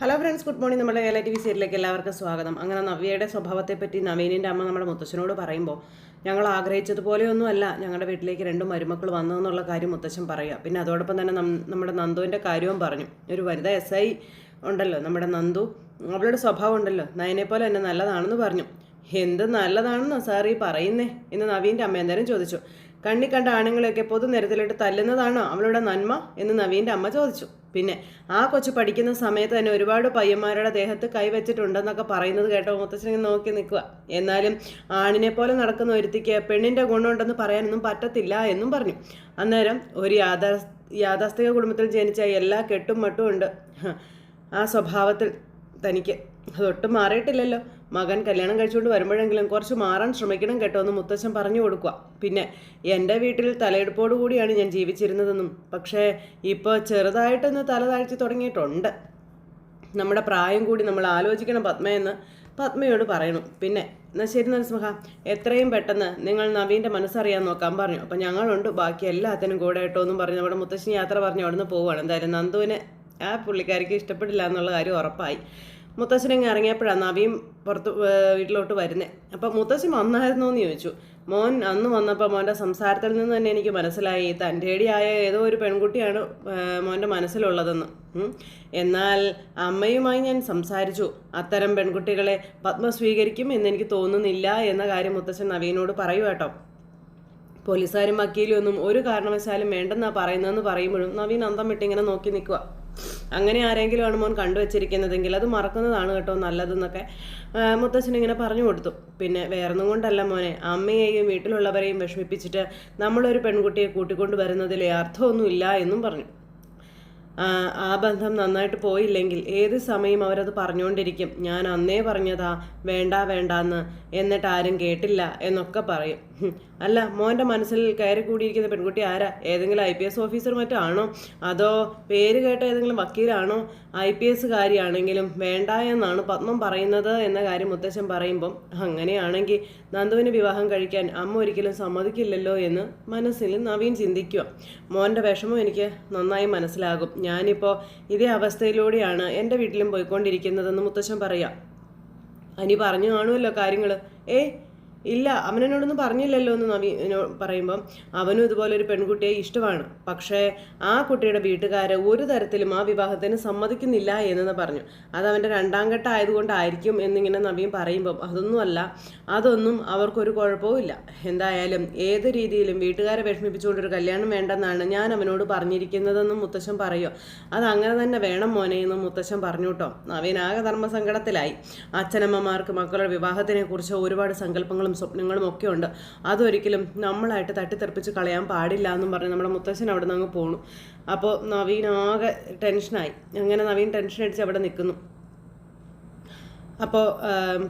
Hello friends good morning നമ്മുടെ Kerala T V സീരിയലിലേക്ക് എല്ലാവർക്കും സ്വാഗതം. അങ്ങനെ നവ്യയുടെ സ്വഭാവത്തെപ്പറ്റി നവീനിന്റെ അമ്മ നമ്മുടെ മുത്തശ്ശനോട് പറയുമ്പോൾ ഞങ്ങൾ ആഗ്രഹിച്ചതുപോലെയൊന്നുമല്ല ഞങ്ങളുടെ വീട്ടിലേക്ക് രണ്ട് മരുമക്കൾ വന്നതെന്നുള്ള കാര്യം മുത്തശ്ശൻ പറയുക. പിന്നെ അതോടൊപ്പം തന്നെ നമ്മുടെ നന്ദുവിന്റെ കാര്യവും പറഞ്ഞു. ഒരു വനിത എസ് ഐ ഉണ്ടല്ലോ നമ്മുടെ നന്ദു അവളുടെ സ്വഭാവം ഉണ്ടല്ലോ. നയനെ പോലെ തന്നെ നല്ലതാണെന്ന് പറഞ്ഞു. എന്ത് നല്ലതാണെന്നോ സാർ ഈ പറയുന്നേ? എന്ന് നവീന്റെ അമ്മ എന്തായാലും ചോദിച്ചു. കണ്ണി ആണുങ്ങളെയൊക്കെ പൊതുനിരത്തിലിട്ട് തല്ലുന്നതാണോ അവളുടെ നന്മ? എന്ന് നവീന്റെ അമ്മ ചോദിച്ചു. പിന്നെ ആ കൊച്ചു പഠിക്കുന്ന സമയത്ത് തന്നെ ഒരുപാട് പയ്യന്മാരുടെ ദേഹത്ത് കൈവച്ചിട്ടുണ്ടെന്നൊക്കെ പറയുന്നത് കേട്ടോ. മുത്തച്ഛനെ നോക്കി നിൽക്കുക എന്നാലും ആണിനെ പോലെ നടക്കുന്ന ഒരുത്തിക്ക് പെണ്ണിന്റെ ഗുണമുണ്ടെന്ന് പറയാനൊന്നും പറ്റത്തില്ല എന്നും പറഞ്ഞു. അന്നേരം ഒരു യാഥാ യാഥാസ്ഥിക കുടുംബത്തിൽ ജനിച്ച എല്ലാ കെട്ടും മട്ടും ഉണ്ട്. ആ സ്വഭാവത്തിൽ തനിക്ക് അതൊട്ടും മാറിയിട്ടില്ലല്ലോ. മകൻ കല്യാണം കഴിച്ചുകൊണ്ട് വരുമ്പോഴെങ്കിലും കുറച്ച് മാറാൻ ശ്രമിക്കണം കേട്ടോ എന്ന് മുത്തച്ഛൻ പറഞ്ഞു കൊടുക്കുക പിന്നെ എന്റെ വീട്ടിൽ തലയെടുപ്പോടുകൂടിയാണ് ഞാൻ ജീവിച്ചിരുന്നതെന്നും പക്ഷേ ഇപ്പോൾ ചെറുതായിട്ടൊന്ന് തല താഴ്ത്തി തുടങ്ങിയിട്ടുണ്ട്. നമ്മുടെ പ്രായം കൂടി നമ്മൾ ആലോചിക്കണം പത്മയെന്ന് പത്മയോട് പറയണം പിന്നെ എന്നാൽ ശരി നരസിംഹ എത്രയും പെട്ടെന്ന് നിങ്ങൾ നവീന്റെ മനസ്സറിയാൻ നോക്കാൻ പറഞ്ഞു. അപ്പം ഞങ്ങളുണ്ട് ബാക്കി എല്ലാത്തിനും കൂടെ കേട്ടോ എന്നും പറഞ്ഞു നമ്മുടെ മുത്തശ്ശി യാത്ര പറഞ്ഞു അവിടുന്ന് പോവുകയാണ്. എന്തായാലും നന്ദുവിനെ ആ പുള്ളിക്കാരിക്ക് ഇഷ്ടപ്പെടില്ല എന്നുള്ള കാര്യം ഉറപ്പായി. മുത്തശ്ശൻ ഇങ്ങനെ ഇറങ്ങിയപ്പോഴാണ് നവീൻ പുറത്ത് വീട്ടിലോട്ട് വരുന്നത് അപ്പം മുത്തശ്ശൻ വന്നായിരുന്നോ എന്ന് ചോദിച്ചു. മോൻ അന്ന് വന്നപ്പോൾ മോന്റെ സംസാരത്തിൽ നിന്ന് തന്നെ എനിക്ക് മനസ്സിലായി. തന്റെടിയായ ഏതോ ഒരു പെൺകുട്ടിയാണ് മോന്റെ മനസ്സിലുള്ളതെന്ന്. എന്നാൽ അമ്മയുമായി ഞാൻ സംസാരിച്ചു. അത്തരം പെൺകുട്ടികളെ പത്മ സ്വീകരിക്കും എന്നെനിക്ക് തോന്നുന്നില്ല എന്ന കാര്യം മുത്തശ്ശൻ നവീനോട് പറയൂ കേട്ടോ. പോലീസുകാരും വക്കീലും ഒന്നും ഒരു കാരണവശാലും വേണ്ടെന്നാണ് പറയുന്നതെന്ന് പറയുമ്പോഴും നവീൻ അന്തം വിട്ട് ഇങ്ങനെ നോക്കി നിൽക്കുക അങ്ങനെ ആരെങ്കിലും ആണ് മോൻ കണ്ടുവച്ചിരിക്കുന്നതെങ്കിൽ അത് മറക്കുന്നതാണ് കേട്ടോ നല്ലതെന്നൊക്കെ മുത്തച്ഛൻ ഇങ്ങനെ പറഞ്ഞു കൊടുത്തു. പിന്നെ വേറൊന്നും കൊണ്ടല്ല മോനെ അമ്മയെയും വീട്ടിലുള്ളവരെയും വിഷമിപ്പിച്ചിട്ട് നമ്മളൊരു പെൺകുട്ടിയെ കൂട്ടിക്കൊണ്ട് വരുന്നതിൽ അർത്ഥമൊന്നുമില്ല എന്നും പറഞ്ഞു. ആ ബന്ധം നന്നായിട്ട് പോയില്ലെങ്കിൽ ഏത് സമയം അവരത് പറഞ്ഞുകൊണ്ടിരിക്കും. ഞാൻ അന്നേ പറഞ്ഞതാ വേണ്ട വേണ്ടാന്ന് എന്നിട്ട് ആരും കേട്ടില്ല എന്നൊക്കെ പറയും. അല്ല മോന്റെ മനസ്സിൽ കയറി കൂടിയിരിക്കുന്ന പെൺകുട്ടി ആരാ? ഏതെങ്കിലും ഐ പി എസ് ഓഫീസർ മറ്റോ ആണോ? അതോ പേര് കേട്ട ഏതെങ്കിലും വക്കീലാണോ? ഐ പി എസ് കാര്യമാണെങ്കിലും വേണ്ട എന്നാണ് പത്മം പറയുന്നത് എന്ന കാര്യം മുത്തശ്ശൻ പറയുമ്പം അങ്ങനെയാണെങ്കിൽ നന്ദുവിന് വിവാഹം കഴിക്കാൻ അമ്മ ഒരിക്കലും സമ്മതിക്കില്ലല്ലോ എന്ന് മനസ്സിൽ നവീൻ ചിന്തിക്കുക. മോന്റെ വിഷമം എനിക്ക് നന്നായി മനസ്സിലാകും. ഞാനിപ്പോൾ ഇതേ അവസ്ഥയിലൂടെയാണ് എന്റെ വീട്ടിലും പോയിക്കൊണ്ടിരിക്കുന്നതെന്ന് മുത്തശ്ശൻ പറയാം. അനി പറഞ്ഞു കാണുമല്ലോ കാര്യങ്ങൾ ഏ ഇല്ല അവനെന്നോടൊന്നും പറഞ്ഞില്ലല്ലോ എന്ന് നവീ പറയുമ്പം അവനും ഇതുപോലെ ഒരു പെൺകുട്ടിയെ ഇഷ്ടമാണ്. പക്ഷേ ആ കുട്ടിയുടെ വീട്ടുകാർ ഒരു തരത്തിലും ആ വിവാഹത്തിന് സമ്മതിക്കുന്നില്ല എന്ന് പറഞ്ഞു. അത് അവന്റെ രണ്ടാം ഘട്ടം ആയതുകൊണ്ടായിരിക്കും എന്നിങ്ങനെ നവീൻ പറയുമ്പം അതൊന്നുമല്ല അതൊന്നും അവർക്കൊരു കുഴപ്പവും ഇല്ല. എന്തായാലും ഏത് രീതിയിലും വീട്ടുകാരെ വിഷമിപ്പിച്ചുകൊണ്ടൊരു കല്യാണം വേണ്ടെന്നാണ് ഞാൻ അവനോട് പറഞ്ഞിരിക്കുന്നതെന്നും മുത്തശ്ശൻ പറയുമോ അത് അങ്ങനെ തന്നെ വേണം മോനെ എന്നും മുത്തശ്ശൻ പറഞ്ഞു കേട്ടോ. നവീൻ ആകെ ധർമ്മസങ്കടത്തിലായി. അച്ഛനമ്മമാർക്ക് മക്കളുടെ വിവാഹത്തിനെ കുറിച്ച് ഒരുപാട് സങ്കല്പങ്ങളും സ്വപ്നങ്ങളും ഒക്കെ ഉണ്ട് അതൊരിക്കലും നമ്മളായിട്ട് തട്ടിത്തെറിപ്പിച്ച് കളയാൻ പാടില്ല എന്നും പറഞ്ഞ് നമ്മുടെ മുത്തശ്ശൻ അവിടെ നിന്ന് അങ്ങ് പോണു. അപ്പോൾ നവീൻ ആകെ ടെൻഷനായി. അങ്ങനെ നവീൻ ടെൻഷൻ അടിച്ച് അവിടെ നിൽക്കുന്നു അപ്പോൾ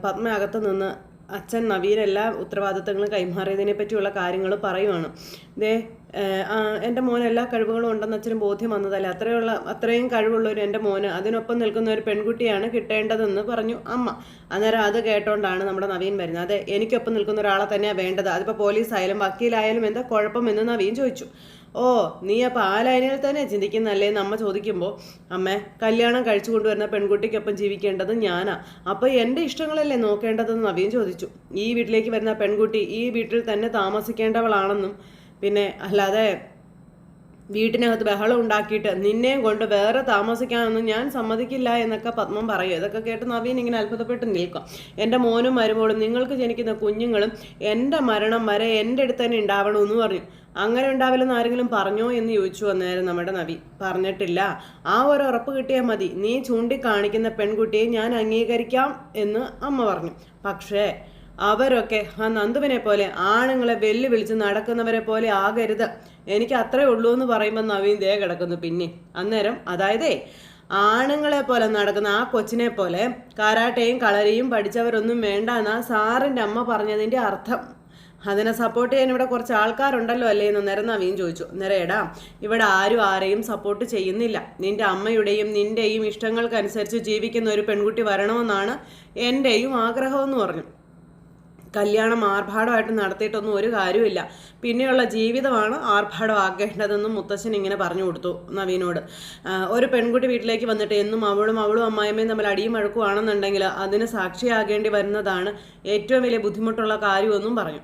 പത്മ അകത്ത് നിന്ന് അച്ഛൻ നവീൻ എല്ലാ ഉത്തരവാദിത്തങ്ങളും കൈമാറിയതിനെ പറ്റിയുള്ള കാര്യങ്ങൾ പറയുവാണ്. ദേ എന്റെ മോന് എല്ലാ കഴിവുകളും ഉണ്ടെന്ന് അച്ഛന് ബോധ്യം വന്നതല്ലേ? അത്രയുള്ള അത്രയും കഴിവുള്ള ഒരു എന്റെ മോന് അതിനൊപ്പം നിൽക്കുന്ന ഒരു പെൺകുട്ടിയാണ് കിട്ടേണ്ടതെന്ന് പറഞ്ഞു അമ്മ. അന്നേരം അത് കേട്ടോണ്ടാണ് നമ്മുടെ നവീൻ വരുന്നത്. അതെ എനിക്കൊപ്പം നിൽക്കുന്ന ഒരാളെ തന്നെയാണ് വേണ്ടത്. അതിപ്പോൾ പോലീസായാലും വക്കീലായാലും എന്താ കുഴപ്പമെന്ന് നവീൻ ചോദിച്ചു. ഓ നീ അപ്പോൾ ആ ലൈനിൽ തന്നെ ചിന്തിക്കുന്നല്ലേ? എന്ന് അമ്മ ചോദിക്കുമ്പോൾ അമ്മ കല്യാണം കഴിച്ചു കൊണ്ടുവരുന്ന പെൺകുട്ടിക്കൊപ്പം ജീവിക്കേണ്ടത് ഞാനാ. അപ്പോൾ എന്റെ ഇഷ്ടങ്ങളല്ലേ നോക്കേണ്ടതെന്ന് നവീൻ ചോദിച്ചു. ഈ വീട്ടിലേക്ക് വരുന്ന പെൺകുട്ടി ഈ വീട്ടിൽ തന്നെ താമസിക്കേണ്ടവളാണെന്നും പിന്നെ അല്ലാതെ വീട്ടിനകത്ത് ബഹളം ഉണ്ടാക്കിയിട്ട് നിന്നെയും കൊണ്ട് വേറെ താമസിക്കാനൊന്നും ഞാൻ സമ്മതിക്കില്ല എന്നൊക്കെ പത്മം പറയും. ഇതൊക്കെ കേട്ട് നവീൻ ഇങ്ങനെ അത്ഭുതപ്പെട്ട് നിൽക്കും. എന്റെ മോനും മരുമോളും നിങ്ങൾക്ക് ജനിക്കുന്ന കുഞ്ഞുങ്ങളും എന്റെ മരണം വരെ എന്റെ അടുത്ത് തന്നെ ഉണ്ടാവണമെന്ന് പറഞ്ഞു അങ്ങനെ ഉണ്ടാവില്ലെന്ന് ആരെങ്കിലും പറഞ്ഞോ എന്ന് ചോദിച്ചു അന്നേരം നമ്മുടെ നവി പറഞ്ഞിട്ടില്ല. ആ ഒരു ഉറപ്പ് കിട്ടിയാൽ മതി. നീ ചൂണ്ടിക്കാണിക്കുന്ന പെൺകുട്ടിയെ ഞാൻ അംഗീകരിക്കാം എന്ന് അമ്മ പറഞ്ഞു. പക്ഷേ അവരൊക്കെ ആ നന്ദുവിനെ പോലെ ആണുങ്ങളെ വെല്ലുവിളിച്ച് നടക്കുന്നവരെ പോലെ ആകരുത്. എനിക്ക് അത്രേ ഉള്ളൂ എന്ന് പറയുമ്പോൾ നവീൻ ദേ കിടക്കുന്നു. പിന്നെ അന്നേരം അതായത് ആണുങ്ങളെ പോലെ നടക്കുന്ന ആ കൊച്ചിനെ പോലെ കാരാട്ടയും കളരിയും പഠിച്ചവരൊന്നും വേണ്ട എന്നാ സാറിന്റെ അമ്മ പറഞ്ഞതിന്റെ അർത്ഥം. അതിനെ സപ്പോർട്ട് ചെയ്യാൻ ഇവിടെ കുറച്ച് ആൾക്കാരുണ്ടല്ലോ അല്ലേ എന്ന് നേരം നവീൻ ചോദിച്ചു. നേരം എടാ ഇവിടെ ആരും ആരെയും സപ്പോർട്ട് ചെയ്യുന്നില്ല. നിന്റെ അമ്മയുടെയും നിന്റെയും ഇഷ്ടങ്ങൾക്കനുസരിച്ച് ജീവിക്കുന്ന ഒരു പെൺകുട്ടി വരണമെന്നാണ് എന്റെയും ആഗ്രഹമെന്ന് പറഞ്ഞു. കല്യാണം ആർഭാടമായിട്ട് നടത്തിയിട്ടൊന്നും ഒരു കാര്യമില്ല പിന്നെയുള്ള ജീവിതമാണ് ആർഭാടമാക്കേണ്ടതെന്നും മുത്തശ്ശൻ ഇങ്ങനെ പറഞ്ഞു കൊടുത്തു നവീനോട്. ഒരു പെൺകുട്ടി വീട്ടിലേക്ക് വന്നിട്ട് എന്നും അവളും അവളും അമ്മായിമ്മയും തമ്മിൽ അടിയും വഴക്കുവാണെന്നുണ്ടെങ്കിൽ അതിന് സാക്ഷിയാകേണ്ടി വരുന്നതാണ് ഏറ്റവും വലിയ ബുദ്ധിമുട്ടുള്ള കാര്യമെന്നും പറഞ്ഞു.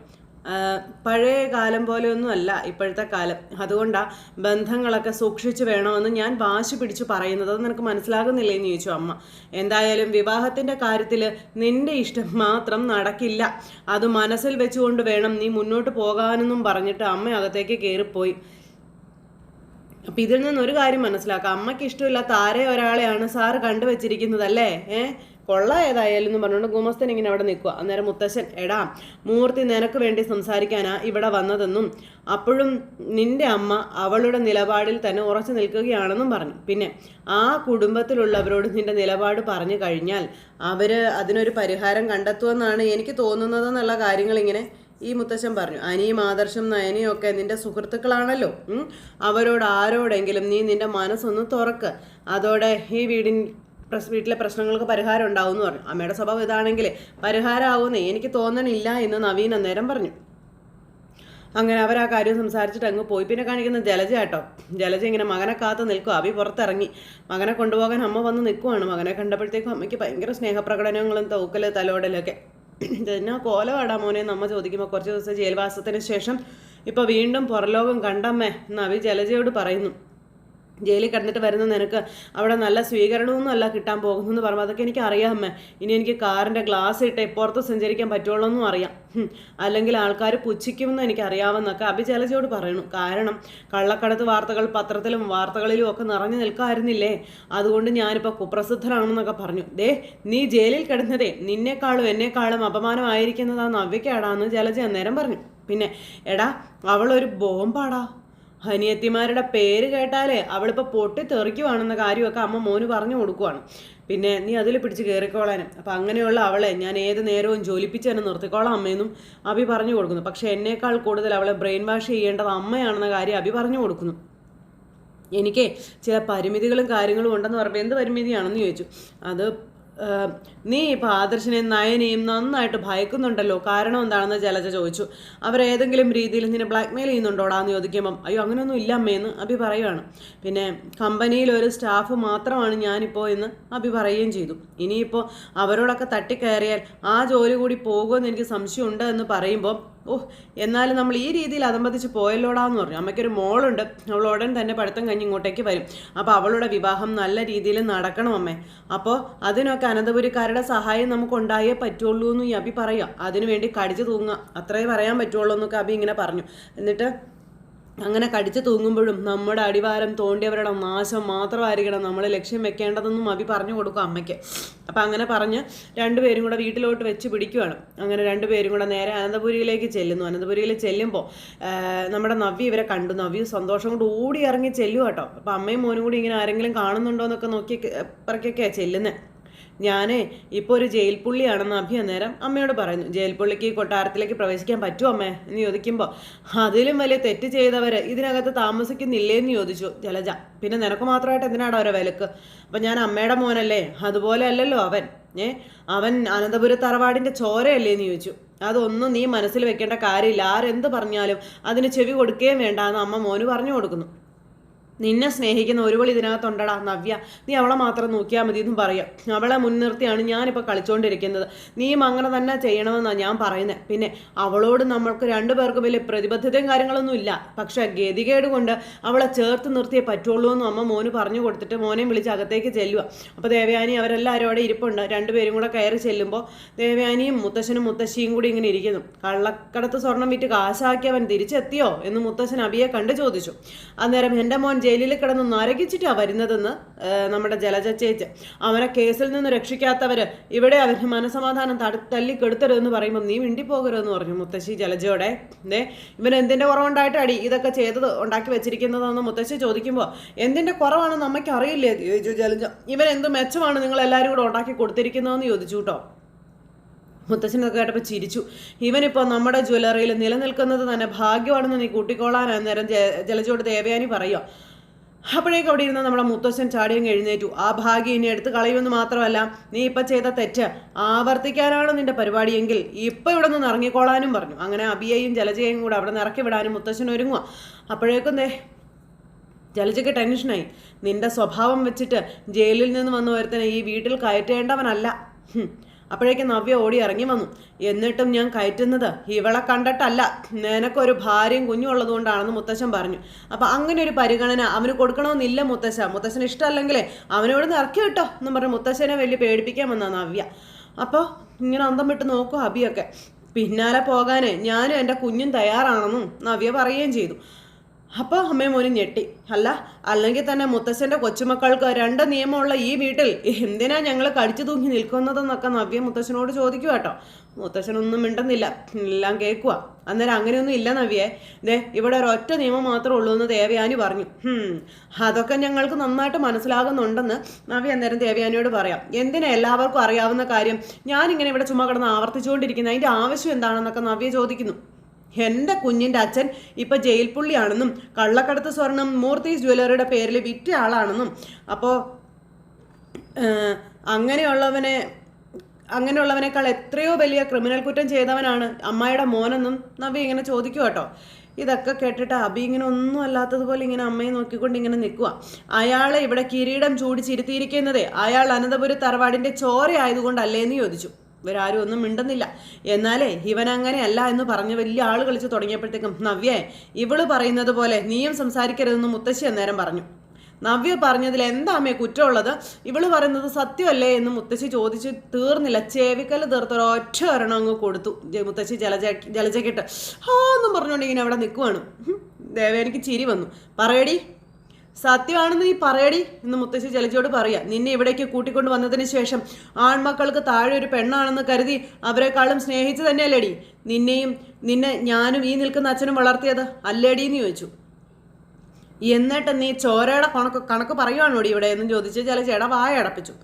പഴയ കാലം പോലെയൊന്നും അല്ല ഇപ്പോഴത്തെ കാലം. അതുകൊണ്ടാണ് ബന്ധങ്ങളൊക്കെ സൂക്ഷിച്ചു വേണമെന്ന് ഞാൻ വാശി പിടിച്ചു പറയുന്നത്. അത് നിനക്ക് മനസ്സിലാകുന്നില്ലേ എന്ന് ചോദിച്ചു അമ്മ. എന്തായാലും വിവാഹത്തിന്റെ കാര്യത്തിൽ നിന്റെ ഇഷ്ടം മാത്രം നടക്കില്ല. അത് മനസ്സിൽ വെച്ചുകൊണ്ട് വേണം നീ മുന്നോട്ട് പോകാനെന്നും പറഞ്ഞിട്ട് അമ്മ അകത്തേക്ക് കയറിപ്പോയി അപ്പം ഇതിൽ നിന്ന് ഒരു കാര്യം മനസ്സിലാക്കാം. അമ്മയ്ക്ക് ഇഷ്ടമില്ലാത്ത ആരെ ഒരാളെയാണ് സാറ് കണ്ടുവച്ചിരിക്കുന്നതല്ലേ? ഏ? കൊള്ള ഏതായാലും എന്ന് പറഞ്ഞുകൊണ്ട് ഗുമസ്തൻ ഇങ്ങനെ അവിടെ നിൽക്കുക. അന്നേരം മുത്തശ്ശൻ എടാ മൂർത്തി നിനക്ക് വേണ്ടി സംസാരിക്കാനാ ഇവിടെ വന്നതെന്നും അപ്പോഴും നിന്റെ അമ്മ അവളുടെ നിലപാടിൽ തന്നെ ഉറച്ചു നിൽക്കുകയാണെന്നും പറഞ്ഞു. പിന്നെ ആ കുടുംബത്തിലുള്ളവരോട് നിന്റെ നിലപാട് പറഞ്ഞു കഴിഞ്ഞാൽ അവർ അതിനൊരു പരിഹാരം കണ്ടെത്തുമെന്നാണ് എനിക്ക് തോന്നുന്നതെന്നുള്ള കാര്യങ്ങൾ ഇങ്ങനെ ഈ മുത്തശ്ശൻ പറഞ്ഞു. അനിയും ആദർശം നയനയും ഒക്കെ നിന്റെ സുഹൃത്തുക്കളാണല്ലോ. അവരോട് ആരോടെങ്കിലും നീ നിന്റെ മനസ്സൊന്ന് തുറക്ക്. അതോടെ ഈ വീടിൻ പ്രസ് വീട്ടിലെ പ്രശ്നങ്ങൾക്ക് പരിഹാരം ഉണ്ടാവും എന്ന് പറഞ്ഞു. അമ്മയുടെ സ്വഭാവം ഇതാണെങ്കിൽ പരിഹാരമാവുമെന്നേ എനിക്ക് തോന്നണില്ല എന്ന് നവീൻ അന്നേരം പറഞ്ഞു. അങ്ങനെ അവർ ആ കാര്യം സംസാരിച്ചിട്ട് അങ്ങ് പോയി. പിന്നെ കാണിക്കുന്ന ജലജ കേട്ടോ. ജലജ ഇങ്ങനെ മകനെ കാത്ത് നിൽക്കുക അവി പുറത്തിറങ്ങി. മകനെ കൊണ്ടുപോകാൻ അമ്മ വന്ന് നിൽക്കുവാണ്. മകനെ കണ്ടപ്പോഴത്തേക്കും അമ്മയ്ക്ക് ഭയങ്കര സ്നേഹപ്രകടനങ്ങളും തൂക്കൽ തലോടലൊക്കെ എന്നാ കോലവാടാ മോനെ അമ്മ ചോദിക്കുമ്പോൾ കുറച്ച് ദിവസം ജയിൽവാസത്തിന് ശേഷം ഇപ്പോൾ വീണ്ടും പുറലോകം കണ്ടമ്മേ എന്ന് അവി ജലജയോട് പറയുന്നു. ജയിലിൽ കിടന്നിട്ട് വരുന്ന നിനക്ക് അവിടെ നല്ല സ്വീകരണമൊന്നും അല്ല കിട്ടാൻ പോകുന്നെന്ന് പറഞ്ഞു അതൊക്കെ എനിക്ക് അറിയാം ഇനി എനിക്ക് കാറിന്റെ ഗ്ലാസ് ഇട്ട് പുറത്ത് സഞ്ചരിക്കാൻ പറ്റുള്ളൂ അറിയാം. അല്ലെങ്കിൽ ആൾക്കാർ പുച്ഛിക്കുമെന്ന് എനിക്ക് അറിയാമെന്നൊക്കെ അഭിചലജയോട് പറയണു. കാരണം കള്ളക്കടത്ത് വാർത്തകൾ പത്രത്തിലും വാർത്തകളിലും ഒക്കെ നിറഞ്ഞു നിൽക്കാമായിരുന്നില്ലേ അതുകൊണ്ട് ഞാനിപ്പോൾ കുപ്രസിദ്ധനാണെന്നൊക്കെ പറഞ്ഞു. ദേ നീ ജയിലിൽ കിടന്നതേ നിന്നെക്കാളും എന്നെക്കാളും അപമാനമായിരിക്കുന്നതാ നവ്യക്കാടാന്ന് ജലജ അന്നേരം പറഞ്ഞു. പിന്നെ എടാ അവളൊരു ബോംബാടാ. അനിയത്തിമാരുടെ പേര് കേട്ടാലേ അവളിപ്പോൾ പൊട്ടി തെറിക്കുവാണെന്ന കാര്യമൊക്കെ അമ്മ മോന് പറഞ്ഞു കൊടുക്കുവാണ്. പിന്നെ നീ അതിൽ പിടിച്ച് കയറിക്കോളാനും അപ്പം അങ്ങനെയുള്ള അവളെ ഞാൻ ഏത് നേരവും ജോലിപ്പിച്ച് തന്നെ നിർത്തിക്കോളാം അമ്മയെന്നും അഭി പറഞ്ഞു കൊടുക്കുന്നു. പക്ഷെ എന്നേക്കാൾ കൂടുതൽ അവളെ ബ്രെയിൻ വാഷ് ചെയ്യേണ്ടത് അമ്മയാണെന്ന കാര്യം അഭി പറഞ്ഞു കൊടുക്കുന്നു. എനിക്ക് ചില പരിമിതികളും കാര്യങ്ങളും ഉണ്ടെന്ന് പറയുമ്പോൾ എന്ത് പരിമിതിയാണെന്ന് ചോദിച്ചു. അത് നീ ഇപ്പോൾ ആദർശനെയും നയനെയും നന്നായിട്ട് ഭയക്കുന്നുണ്ടല്ലോ. കാരണം എന്താണെന്ന് ജലജ ചോദിച്ചു. അവരേതെങ്കിലും രീതിയിൽ നിന്നെ ബ്ലാക്ക്മെയിൽ ചെയ്യുന്നുണ്ടോടാന്ന് ചോദിക്കുമ്പം അയ്യോ അങ്ങനെയൊന്നും ഇല്ല അമ്മയെന്ന് അഭി പറയുവാണ്. പിന്നെ കമ്പനിയിൽ ഒരു സ്റ്റാഫ് മാത്രമാണ് ഞാനിപ്പോൾ എന്ന് അഭി പറയുകയും ചെയ്തു. ഇനിയിപ്പോൾ അവരോടൊക്കെ തട്ടിക്കയറിയാൽ ആ ജോലി കൂടി പോകുമെന്ന് എനിക്ക് സംശയമുണ്ട് എന്ന് പറയുമ്പോൾ ഓഹ് എന്നാലും നമ്മൾ ഈ രീതിയിൽ അതമ്പതിച്ച് പോയല്ലോടാന്ന് പറഞ്ഞു. അമ്മയ്ക്കൊരു മോളുണ്ട്. അവൾ ഉടൻ തന്നെ പഠിത്തം കഴിഞ്ഞ് ഇങ്ങോട്ടേക്ക് വരും. അപ്പോൾ അവളുടെ വിവാഹം നല്ല രീതിയിൽ നടക്കണം അമ്മേ. അപ്പോൾ അതിനൊക്കെ അനന്തപുരിക്കാരുടെ സഹായം നമുക്ക് ഉണ്ടായേ പറ്റുള്ളൂ എന്ന് ഈ അഭി പറയുക. അതിനുവേണ്ടി കടിച്ചു തൂങ്ങുക. അത്രേ പറയാൻ പറ്റുള്ളൂ എന്നൊക്കെ അഭി ഇങ്ങനെ പറഞ്ഞു. എന്നിട്ട് അങ്ങനെ കടിച്ചു തൂങ്ങുമ്പോഴും നമ്മുടെ അടിവാരം തോണ്ടിയവരുടെ നാശം മാത്രമായിരിക്കണം നമ്മൾ ലക്ഷ്യം വെക്കേണ്ടതെന്നും അഭി പറഞ്ഞു കൊടുക്കും അമ്മയ്ക്ക്. അപ്പം അങ്ങനെ പറഞ്ഞ് രണ്ടുപേരും കൂടെ വീട്ടിലോട്ട് വെച്ച് പിടിക്കുവാണ്. അങ്ങനെ രണ്ടുപേരും കൂടെ നേരെ അനന്തപുരിയിലേക്ക് ചെല്ലുന്നു. അനന്തപുരിയിൽ ചെല്ലുമ്പോൾ നമ്മുടെ നവ്യ ഇവരെ കണ്ടു. നവ്യ സന്തോഷം കൊണ്ട് ഓടി ഇറങ്ങി ചെല്ലുവാട്ടോ അപ്പം അമ്മയും മോനും കൂടി ഇങ്ങനെ ആരെങ്കിലും കാണുന്നുണ്ടോ എന്നൊക്കെ നോക്കി പറക്കൊക്കെയാണ് ചെല്ലുന്നത് ഞാനേ ഇപ്പോൾ ഒരു ജയിൽ പുള്ളിയാണെന്ന് അഭി അന്നേരം അമ്മയോട് പറയുന്നു. ജയിൽ പുള്ളിക്ക് കൊട്ടാരത്തിലേക്ക് പ്രവേശിക്കാൻ പറ്റുമോ അമ്മേ? എന്ന് ചോദിക്കുമ്പോൾ അതിലും വലിയ തെറ്റ് ചെയ്തവർ ഇതിനകത്ത് താമസിക്കുന്നില്ലേ എന്ന് ചോദിച്ചു ജലജ. പിന്നെ നിനക്ക് മാത്രമായിട്ട് എന്തിനാടാ അവരെ വിലക്ക്? അപ്പം ഞാൻ അമ്മയുടെ മോനല്ലേ? അതുപോലെ അല്ലല്ലോ അവൻ. ഏ അവൻ അനന്തപുര തറവാടിന്റെ ചോരയല്ലേ എന്ന് ചോദിച്ചു. അതൊന്നും നീ മനസ്സിൽ വെക്കേണ്ട കാര്യമില്ല. ആരെന്ത് പറഞ്ഞാലും അതിന് ചെവി കൊടുക്കുകയും വേണ്ട എന്ന് അമ്മ മോന് പറഞ്ഞു കൊടുക്കുന്നു. നിന്നെ സ്നേഹിക്കുന്ന ഒരുവൾ ഇതിനകത്തുണ്ടടാ നവ്യ. നീ അവളെ മാത്രം നോക്കിയാൽ മതി എന്നും പറയാം. അവളെ മുൻനിർത്തിയാണ് ഞാനിപ്പോൾ കളിച്ചുകൊണ്ടിരിക്കുന്നത് നീയും അങ്ങനെ തന്നെ ചെയ്യണമെന്നാണ് ഞാൻ പറയുന്നത് പിന്നെ അവളോട് നമ്മൾക്ക് രണ്ടു രണ്ടുപേർക്കും വലിയ പ്രതിബദ്ധതയും കാര്യങ്ങളൊന്നും ഇല്ല. പക്ഷേ ഗതികേട് കൊണ്ട് അവളെ ചേർത്ത് നിർത്തിയേ പറ്റുള്ളൂ എന്ന് അമ്മ മോന് പറഞ്ഞു കൊടുത്തിട്ട് മോനെയും വിളിച്ച് അകത്തേക്ക് ചെല്ലുക അപ്പോൾ ദേവയാനി അവരെല്ലാവരും അവിടെ ഇരിപ്പുണ്ട്. രണ്ടുപേരും കൂടെ കയറി ചെല്ലുമ്പോൾ ദേവയാനിയും മുത്തശ്ശനും മുത്തശ്ശിയും കൂടി ഇങ്ങനെ ഇരിക്കുന്നു. കള്ളക്കടത്ത് സ്വർണം വിറ്റ് കാശാക്കിയവൻ തിരിച്ചെത്തിയോ എന്ന് മുത്തശ്ശൻ അബിയെ കണ്ട് ചോദിച്ചു. അന്നേരം എന്റെ മോൻ ജയിലിൽ കിടന്ന് നരകിച്ചിട്ടാണ് വരുന്നതെന്ന് നമ്മുടെ ജലജ ചേച്ചി. അവനെ കേസിൽ നിന്ന് രക്ഷിക്കാത്തവര് ഇവിടെ അവരുടെ മനസമാധാനം തട തല്ലിക്കെടുത്തരുതെന്ന് പറയുമ്പോൾ നീ മിണ്ടിപ്പോകരുതെന്ന് പറഞ്ഞു മുത്തശ്ശി ജലജയോടെ. ദേ ഇവൻ എന്തിന്റെ കുറവുണ്ടായിട്ട് അടി ഇതൊക്കെ ചെയ്തത് ഉണ്ടാക്കി വെച്ചിരിക്കുന്നതെന്ന് മുത്തശ്ശി ചോദിക്കുമ്പോൾ എന്തിന്റെ കുറവാണെന്ന് അമ്മയ്ക്ക് അറിയില്ലേ? ചോദിച്ചു ജലജ. ഇവൻ എന്ത് മെച്ചമാണ് നിങ്ങൾ എല്ലാവരും കൂടെ ഉണ്ടാക്കി കൊടുത്തിരിക്കുന്നതെന്ന് ചോദിച്ചു കേട്ടോ. മുത്തച്ഛനൊക്കെ കേട്ടപ്പോൾ ചിരിച്ചു. ഇവനിപ്പോൾ നമ്മുടെ ജ്വല്ലറിയിൽ നിലനിൽക്കുന്നത് തന്നെ ഭാഗ്യമാണെന്ന് നീ കൂട്ടിക്കോളാൻ ജലജോട് ദേവയാനി പറയുക അപ്പോഴേക്കും അവിടെ ഇരുന്ന് നമ്മുടെ മുത്തശ്ശൻ ചാടിയും എഴുന്നേറ്റു. ആ ഭാഗ്യം ഇനി എടുത്ത് കളയുമെന്ന് മാത്രമല്ല നീ ഇപ്പം ചെയ്ത തെറ്റ് ആവർത്തിക്കാനാണ് നിന്റെ പരിപാടിയെങ്കിൽ ഇപ്പം ഇവിടെ നിന്ന് ഇറങ്ങിക്കോളാനും പറഞ്ഞു. അങ്ങനെ അബിയെയും ജലജയെയും കൂടെ അവിടെ നിന്ന് ഇറക്കി വിടാനും മുത്തശ്ശൻ ഒരുങ്ങുക അപ്പോഴേക്കും ദേ ജലജയ്ക്ക് ടെൻഷനായി. നിന്റെ സ്വഭാവം വെച്ചിട്ട് ജയിലിൽ നിന്ന് വന്ന ഒരുത്തനെ ഈ വീട്ടിൽ കയറ്റേണ്ടവനല്ല. അപ്പോഴേക്കും നവ്യ ഓടി ഇറങ്ങി വന്നു. എന്നിട്ടും ഞാൻ കയറ്റുന്നത് ഇവളെ കണ്ടിട്ടല്ല. നിനക്കൊരു ഭാര്യയും കുഞ്ഞും ഉള്ളതുകൊണ്ടാണെന്ന് മുത്തശ്ശൻ പറഞ്ഞു. അപ്പം അങ്ങനെ ഒരു പരിഗണന അവന് കൊടുക്കണമെന്നില്ല മുത്തശ്ശ മുത്തശ്ശന് ഇഷ്ടമല്ലെങ്കിലേ അവനോട് നിറക്കി വിട്ടോ എന്നും പറഞ്ഞ് മുത്തശ്ശനെ വലിയ പേടിപ്പിക്കാൻ വന്ന നവ്യ. അപ്പോൾ ഇങ്ങനെ അന്തം വിട്ട് നോക്കും അബിയൊക്കെ. പിന്നാലെ പോകാനേ ഞാനും എന്റെ കുഞ്ഞും തയ്യാറാണെന്നും നവ്യ പറയുകയും ചെയ്തു. അപ്പോൾ അമ്മയും മോനും ഞെട്ടി. അല്ല അല്ലെങ്കിൽ തന്നെ മുത്തശ്ശന്റെ കൊച്ചുമക്കൾക്ക് രണ്ട് നിയമമുള്ള ഈ വീട്ടിൽ എന്തിനാ ഞങ്ങൾ കടിച്ചു തൂങ്ങി നിൽക്കുന്നതെന്നൊക്കെ നവ്യ മുത്തശ്ശനോട് ചോദിക്കുക കേട്ടോ. മുത്തശ്ശനൊന്നും മിണ്ടുന്നില്ല. എല്ലാം കേൾക്കുക അന്നേരം അങ്ങനെയൊന്നും ഇല്ല നവ്യേ. ദേ ഇവിടെ ഒരൊറ്റ നിയമം മാത്രമേ ഉള്ളൂ എന്ന് ദേവയാനി പറഞ്ഞു. അതൊക്കെ ഞങ്ങൾക്ക് നന്നായിട്ട് മനസ്സിലാകുന്നുണ്ടെന്ന് നവ്യ അന്നേരം ദേവയാനിയോട് പറയാം. എന്തിനാ എല്ലാവർക്കും അറിയാവുന്ന കാര്യം? ഞാനിങ്ങനെ ഇവിടെ ചുമ്മാ കിടന്ന് ആവർത്തിച്ചുകൊണ്ടിരിക്കുന്നത് അതിന്റെ ആവശ്യം എന്താണെന്നൊക്കെ നവ്യ ചോദിക്കുന്നു. എന്റെ കുഞ്ഞിന്റെ അച്ഛൻ ഇപ്പം ജയിൽ പുള്ളിയാണെന്നും കള്ളക്കടത്ത് സ്വർണം മൂർത്തീസ് ജ്വല്ലറിയുടെ പേരിൽ വിറ്റ ആളാണെന്നും. അപ്പോൾ അങ്ങനെയുള്ളവനെ അങ്ങനെയുള്ളവനേക്കാൾ എത്രയോ വലിയ ക്രിമിനൽ കുറ്റം ചെയ്തവനാണ് അമ്മായിയുടെ മോനെന്നും നവി ഇങ്ങനെ ചോദിക്കുക കേട്ടോ ഇതൊക്കെ കേട്ടിട്ട് അബി ഇങ്ങനെ ഒന്നും അല്ലാത്തതുപോലെ ഇങ്ങനെ അമ്മയെ നോക്കിക്കൊണ്ട് ഇങ്ങനെ നിൽക്കുക അയാളെ ഇവിടെ കിരീടം ചൂടിച്ചിരുത്തിയിരിക്കുന്നതേ അയാൾ അനന്തപുരി തറവാടിന്റെ ചോരയായതുകൊണ്ടല്ലേ എന്ന് ചോദിച്ചു. ഇവരാരും ഒന്നും മിണ്ടുന്നില്ല. എന്നാലേ ഇവൻ അങ്ങനെയല്ല എന്ന് പറഞ്ഞ് വലിയ ആൾ കളിച്ച് തുടങ്ങിയപ്പോഴത്തേക്കും നവ്യേ ഇവൾ പറയുന്നത് പോലെ നീയും സംസാരിക്കരുതെന്ന് മുത്തശ്ശി അന്നേരം പറഞ്ഞു. നവ്യ പറഞ്ഞതിൽ എന്താ അമ്മേ കുറ്റമുള്ളത്? ഇവൾ പറയുന്നത് സത്യമല്ലേ എന്ന് മുത്തശ്ശി ചോദിച്ച് തീർന്നില്ല. ചേവിക്കൽ തീർത്തൊരു ഒറ്റ ഒരെണ്ണം അങ്ങ് കൊടുത്തു. മുത്തശ്ശി ജലജ ജലജക്കിട്ട് ഹാ എന്നും പറഞ്ഞുകൊണ്ട് ഇങ്ങനെ അവിടെ നിൽക്കുവാണ് ദേവേനിക്ക് ചിരി വന്നു. പറയടി. സത്യമാണെന്ന് നീ പറയടി എന്ന് മുത്തശ്ശി ജലജയോട് പറയാം. നിന്നെ ഇവിടേക്ക് കൂട്ടിക്കൊണ്ട് വന്നതിന് ശേഷം ആൺമക്കൾക്ക് താഴെ ഒരു പെണ്ണാണെന്ന് കരുതി അവരെക്കാളും സ്നേഹിച്ചു തന്നെയല്ലേടി? നിന്നെയും നിന്നെ ഞാനും ഈ നിൽക്കുന്ന അച്ഛനും വളർത്തിയത് അല്ലേടി എന്ന് ചോദിച്ചു. എന്നിട്ട് നീ ചോരയുടെ കണക്ക് കണക്ക് പറയുവാണോടി ഇവിടെ എന്ന് ചോദിച്ച് ചേട വായ അടപ്പിച്ചു.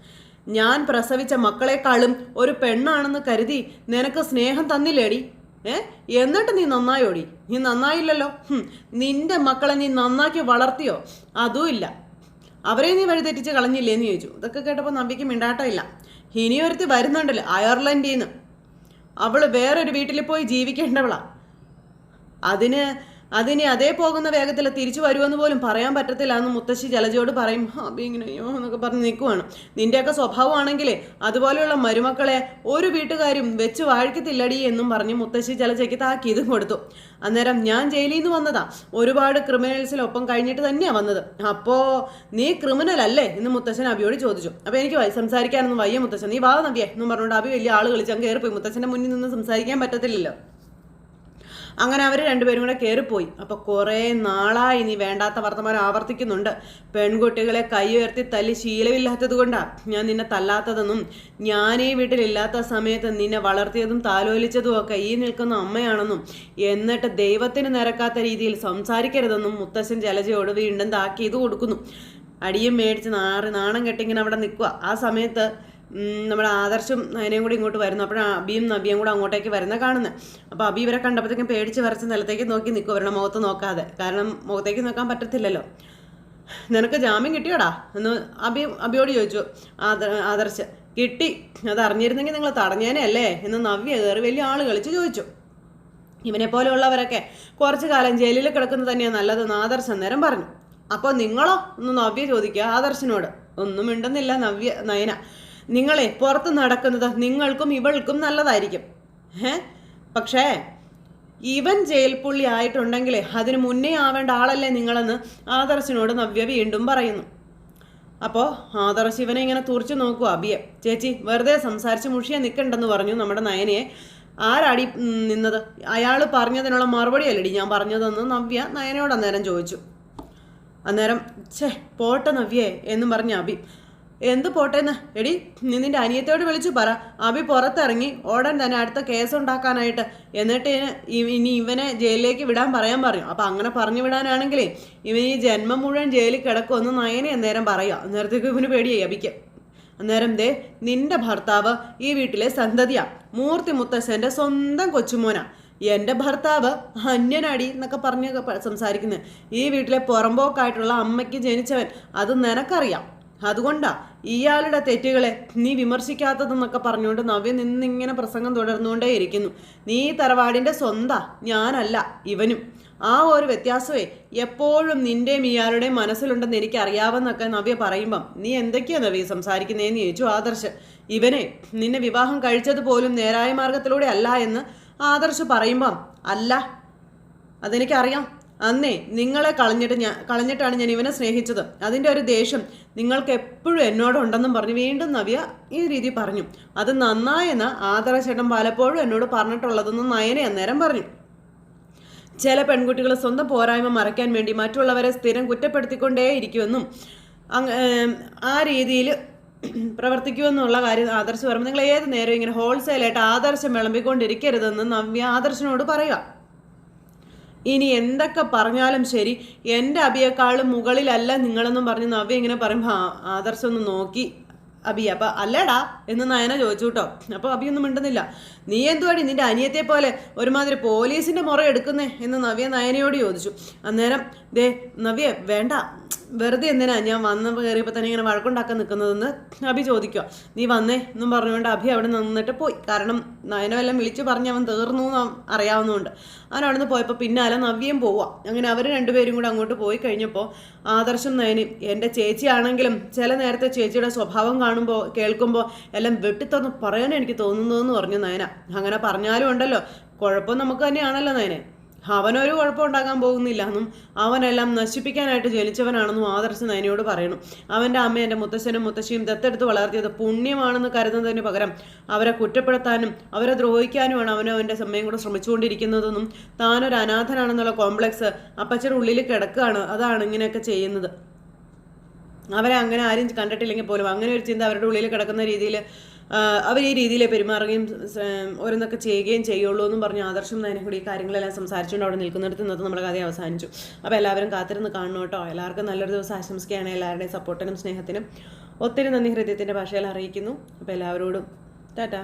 ഞാൻ പ്രസവിച്ച മക്കളെക്കാളും ഒരു പെണ്ണാണെന്ന് കരുതി നിനക്ക് സ്നേഹം തന്നില്ലേടി? ഏ? എന്നിട്ട് നീ നന്നായി ഓടി നീ നന്നായില്ലല്ലോ. നിന്റെ മക്കളെ നീ നന്നാക്കി വളർത്തിയോ? അതുമില്ല. അവരെ നീ വഴിതെറ്റിച്ച് കളഞ്ഞില്ലേ എന്ന് ചോദിച്ചു. ഇതൊക്കെ കേട്ടപ്പോൾ നമ്പിക്ക് മിണ്ടാട്ടമില്ല ഇനിയൊരുത്തി വരുന്നുണ്ടല്ലോ അയർലൻഡിൽ നിന്ന് അവൾ വേറൊരു വീട്ടിൽ പോയി ജീവിക്കേണ്ടവളാ. അതിന് അതിനി അതേ പോകുന്ന വേഗത്തിൽ തിരിച്ചു വരുമെന്ന് പോലും പറയാൻ പറ്റത്തില്ല എന്ന് മുത്തശ്ശി ജലജയോട് പറയും അബി ഇങ്ങനെ അയ്യോ എന്നൊക്കെ പറഞ്ഞ് നിൽക്കുവാണ്. നിന്റെയൊക്കെ സ്വഭാവമാണെങ്കിലേ അതുപോലെയുള്ള മരുമക്കളെ ഒരു വീട്ടുകാരും വെച്ച് വാഴിക്കത്തില്ലടി എന്നും പറഞ്ഞ് മുത്തശ്ശി ജലജയ്ക്ക് താക്കീതും കൊടുത്തു. അന്നേരം ഞാൻ ജയിലിൽ നിന്ന് വന്നതാ. ഒരുപാട് ക്രിമിനൽസിനൊപ്പം കഴിഞ്ഞിട്ട് തന്നെയാ വന്നത്. അപ്പോ നീ ക്രിമിനൽ അല്ലേ? എന്ന് മുത്തശ്ശൻ അബിയോട് ചോദിച്ചു. അപ്പോൾ എനിക്ക് സംസാരിക്കാനൊന്നും വയ്യ മുത്തശ്ശൻ. നീ വാ നവ്യേ എന്നും പറഞ്ഞുകൊണ്ട് അബി വലിയ ആൾ കളിച്ച് അങ്ങ് കയറിപ്പോയി. മുത്തശ്ശന്റെ മുന്നിൽ നിന്ന് സംസാരിക്കാൻ പറ്റത്തില്ലല്ലോ. അങ്ങനെ അവർ രണ്ടുപേരും കൂടെ കയറിപ്പോയി അപ്പോൾ കുറേ നാളായി നീ വേണ്ടാത്ത വർത്തമാനം ആവർത്തിക്കുന്നുണ്ട്. പെൺകുട്ടികളെ കൈ ഉയർത്തി തല്ലി ശീലമില്ലാത്തത് കൊണ്ടാണ് ഞാൻ നിന്നെ തല്ലാത്തതെന്നും ഈ വീട്ടിലില്ലാത്ത സമയത്ത് നിന്നെ വളർത്തിയതും താലോലിച്ചതും ഒക്കെ ഈ നിൽക്കുന്ന അമ്മയാണെന്നും എന്നിട്ട് ദൈവത്തിന് നിരക്കാത്ത രീതിയിൽ സംസാരിക്കരുതെന്നും മുത്തശ്ശൻ ജലജയോട് വീണ്ടും താക്കീത് കൊടുക്കുന്നു. അടിയും മേടിച്ച് നാറി നാണം കെട്ടിങ്ങനെ അവിടെ നിൽക്കുക ആ സമയത്ത് നമ്മുടെ ആദർശും നയനയും കൂടി ഇങ്ങോട്ട് വരുന്നു. അപ്പോഴാണ് അബിയും നബിയും കൂടെ അങ്ങോട്ടേക്ക് വരുന്ന കാണുന്നത് അപ്പോൾ അബി ഇവരെ കണ്ടപ്പോഴത്തേക്കും പേടിച്ച് വരച്ച് നിലത്തേക്ക് നോക്കി നിൽക്കും അവരുടെ മുഖത്ത് നോക്കാതെ. കാരണം മുഖത്തേക്ക് നോക്കാൻ പറ്റത്തില്ലല്ലോ. നിനക്ക് ജാമ്യം കിട്ടിയോടാ? എന്ന് അബി അബിയോട് ചോദിച്ചു. ആദർ ആദർശ് കിട്ടി. അത് അറിഞ്ഞിരുന്നെങ്കിൽ നിങ്ങൾ തടഞ്ഞേനെ അല്ലേ? എന്ന് നവ്യ കയറി വലിയ ആൾ കളിച്ച് ചോദിച്ചു. ഇവനെ പോലെയുള്ളവരൊക്കെ കുറച്ച് കാലം ജയിലിൽ കിടക്കുന്നത് തന്നെയാണ് നല്ലതെന്ന് ആദർശ് അന്നേരം പറഞ്ഞു. അപ്പോൾ നിങ്ങളോ? എന്ന് നവ്യ ചോദിക്കുക ആദർശനോട്. ഒന്നും മിണ്ടുന്നില്ല നവ്യ നയന. നിങ്ങളെ പുറത്ത് നടക്കുന്നത് നിങ്ങൾക്കും ഇവൾക്കും നല്ലതായിരിക്കും. ഏ പക്ഷേ ഇവൻ ജയിൽ പുള്ളി ആയിട്ടുണ്ടെങ്കിലേ അതിന് മുന്നേ ആവേണ്ട ആളല്ലേ നിങ്ങളെന്ന് ആദർശിനോട് നവ്യ വീണ്ടും പറയുന്നു. അപ്പോൾ ആദർശ് ഇവനെ ഇങ്ങനെ തുറച്ചു നോക്കുക അബിയെ. ചേച്ചി വെറുതെ സംസാരിച്ച് മുഷിയെ നിൽക്കണ്ടെന്ന് പറഞ്ഞു നമ്മുടെ നയനയെ ആരാടി നിന്നത്? അയാൾ പറഞ്ഞതിനുള്ള മറുപടി അല്ലടി ഞാൻ പറഞ്ഞതെന്ന് നവ്യ നയനയോട് അന്നേരം ചോദിച്ചു. അന്നേരം ഛേ പോട്ടെ നവ്യേ എന്നും പറഞ്ഞ അബി. എന്ത് പോട്ടേന്ന്? എടി നീ നിന്റെ അനിയത്തോട് വിളിച്ചു പറ. അബി പുറത്തിറങ്ങി ഉടൻ തന്നെ അടുത്ത കേസ് ഉണ്ടാക്കാനായിട്ട്. എന്നിട്ട് ഇനി ഇവനെ ജയിലിലേക്ക് വിടാൻ പറയാൻ പറയും അപ്പം അങ്ങനെ പറഞ്ഞു വിടാനാണെങ്കിലേ ഇവൻ ഈ ജന്മം മുഴുവൻ ജയിലിൽ കിടക്കുമെന്ന് നയനെ അന്നേരം പറയാം അന്നേരത്തേക്ക് ഇവന് പേടിയായി അബിക്ക് അന്നേരം ദേ നിന്റെ ഭർത്താവ് ഈ വീട്ടിലെ സന്തതിയാ. മൂർത്തി മുത്തശ്ശന്റെ സ്വന്തം കൊച്ചുമോനാ. എന്റെ ഭർത്താവ് അന്യനടി എന്നൊക്കെ പറഞ്ഞ് സംസാരിക്കുന്നത് ഈ വീട്ടിലെ പുറമ്പോക്കായിട്ടുള്ള അമ്മയ്ക്ക് ജനിച്ചവൻ അത് നിനക്കറിയാം. അതുകൊണ്ടാ ഇയാളുടെ തെറ്റുകളെ നീ വിമർശിക്കാത്തതെന്നൊക്കെ പറഞ്ഞുകൊണ്ട് നവ്യ നിന്നിങ്ങനെ പ്രസംഗം തുടർന്നുകൊണ്ടേ ഇരിക്കുന്നു. നീ തറവാടിന്റെ സ്വന്താ ഞാനല്ല ഇവനും. ആ ഒരു വ്യത്യാസമേ എപ്പോഴും നിന്റെയും ഇയാളുടെയും മനസ്സിലുണ്ടെന്ന് എനിക്ക് അറിയാമെന്നൊക്കെ നവ്യ പറയുമ്പം നീ എന്തൊക്കെയാ നവ്യ സംസാരിക്കുന്നതെന്ന് ചോദിച്ചു ആദർശ്. ഇവനെ നിന്നെ വിവാഹം കഴിച്ചത് പോലും നേരായ മാർഗത്തിലൂടെ അല്ല എന്ന് ആദർശ് പറയുമ്പം അല്ല അതെനിക്കറിയാം. അന്നേ നിങ്ങളെ കളഞ്ഞിട്ട് ഞാൻ കളഞ്ഞിട്ടാണ് ഞാൻ ഇവനെ സ്നേഹിച്ചത്. അതിന്റെ ഒരു ദേഷ്യം നിങ്ങൾക്ക് എപ്പോഴും എന്നോടുണ്ടെന്നും പറഞ്ഞ് വീണ്ടും നവ്യ ഈ രീതി പറഞ്ഞു. അത് നന്നായെന്ന് ആദരചേട്ടൻ പലപ്പോഴും എന്നോട് പറഞ്ഞിട്ടുള്ളതെന്ന് നയനെ അന്നേരം പറഞ്ഞു. ചില പെൺകുട്ടികൾ സ്വന്തം പോരായ്മ മറയ്ക്കാൻ വേണ്ടി മറ്റുള്ളവരെ സ്ഥിരം കുറ്റപ്പെടുത്തിക്കൊണ്ടേയിരിക്കുമെന്നും ആ രീതിയിൽ പ്രവർത്തിക്കുമെന്നുള്ള കാര്യം ആദർശ് പറയുമ്പോൾ നിങ്ങൾ ഏത് നേരം ഇങ്ങനെ ഹോൾസെയിലായിട്ട് ആദർശം വിളമ്പിക്കൊണ്ടിരിക്കരുതെന്ന് നവ്യ ആദർശനോട് പറയുക. ഇനി എന്തൊക്കെ പറഞ്ഞാലും ശരി എന്റെ അബിയേക്കാളും മുകളിലല്ല നിങ്ങളെന്നും പറഞ്ഞ് നവ്യ ഇങ്ങനെ പറയുമ്പോൾ ആദർശം ഒന്ന് നോക്കി അബി അപ്പൊ അല്ലടാ എന്ന് നയന ചോദിച്ചു കേട്ടോ. അപ്പോൾ അബിയൊന്നും മിണ്ടുന്നില്ല. നീ എന്തുവാടി നിന്റെ അനിയത്തെ പോലെ ഒരുമാതിരി പോലീസിന്റെ മുറ എടുക്കുന്നേ? എന്ന് നവ്യ നയനയോട് ചോദിച്ചു. അന്നേരം ദേ നവ്യ വേണ്ട. വെറുതെ എന്തിനാ ഞാൻ വന്ന കയറിയപ്പോൾ തന്നെ ഇങ്ങനെ വഴക്കുണ്ടാക്കാൻ നിൽക്കുന്നതെന്ന് അഭി ചോദിക്കുക നീ വന്നേ എന്നും പറഞ്ഞുകൊണ്ട് അഭി അവിടെ നിന്നിട്ട് പോയി. കാരണം നയനമെല്ലാം വിളിച്ചു പറഞ്ഞ് അവൻ തീർന്നു എന്ന് അറിയാവുന്നതുകൊണ്ട്. അവൻ അവിടെ നിന്ന് പോയപ്പോൾ പിന്നാലെ നവ്യം പോവുക അങ്ങനെ അവർ രണ്ടുപേരും കൂടെ അങ്ങോട്ട് പോയി കഴിഞ്ഞപ്പോൾ ആദർശം നയനും എന്റെ ചേച്ചിയാണെങ്കിലും ചില നേരത്തെ ചേച്ചിയുടെ സ്വഭാവം കാണുമ്പോൾ കേൾക്കുമ്പോൾ എല്ലാം വെട്ടിത്തന്ന് പറയാനും എനിക്ക് തോന്നുന്നതെന്ന് പറഞ്ഞു നയന. അങ്ങനെ പറഞ്ഞാലും ഉണ്ടല്ലോ. കുഴപ്പം നമുക്ക് തന്നെയാണല്ലോ നയനെ. അവനൊരു കുഴപ്പം ഉണ്ടാക്കാൻ പോകുന്നില്ല എന്നും അവനെല്ലാം നശിപ്പിക്കാനായിട്ട് ജനിച്ചവനാണെന്നും ആദർശ നയനയോട് പറയണം. അവന്റെ അമ്മ എന്റെ മുത്തശ്ശനും മുത്തശ്ശിയും ദത്തെടുത്ത് വളർത്തിയത് പുണ്യമാണെന്ന് കരുതുന്നതിന് പകരം അവരെ കുറ്റപ്പെടുത്താനും അവരെ ദ്രോഹിക്കാനുമാണ് അവനും അവന്റെ സമയം കൂടെ ശ്രമിച്ചുകൊണ്ടിരിക്കുന്നതെന്നും താനൊരു അനാഥനാണെന്നുള്ള കോംപ്ലക്സ് അപ്പച്ചയുടെ ഉള്ളിൽ കിടക്കുകയാണ്. അതാണ് ഇങ്ങനെയൊക്കെ ചെയ്യുന്നത്. അവരെ അങ്ങനെ ആരും കണ്ടിട്ടില്ലെങ്കിൽ പോലും അങ്ങനെ ഒരു ചിന്ത അവരുടെ ഉള്ളിൽ കിടക്കുന്ന രീതിയിൽ അവർ ഈ രീതിയിൽ പെരുമാറുകയും ഓരോന്നൊക്കെ ചെയ്യുകയും ചെയ്യുള്ളൂ എന്നും പറഞ്ഞ് ആദർശം തന്നെ കൂടി ഈ കാര്യങ്ങളെല്ലാം സംസാരിച്ചുകൊണ്ട് അവിടെ നിൽക്കുന്നിടത്ത് നിന്നത് നമ്മുടെ കഥ അവസാനിച്ചു. അപ്പോൾ എല്ലാവരും കാത്തിരുന്ന് കാണണം കേട്ടോ. എല്ലാവർക്കും നല്ലൊരു ദിവസം ആശംസിക്കുകയാണ് എല്ലാവരുടെയും സപ്പോർട്ടിനും സ്നേഹത്തിനും. ഒത്തിരി നന്ദി ഹൃദയത്തിന്റെ ഭാഷയിൽ അറിയിക്കുന്നു. അപ്പോൾ എല്ലാവരോടും ടാറ്റാ.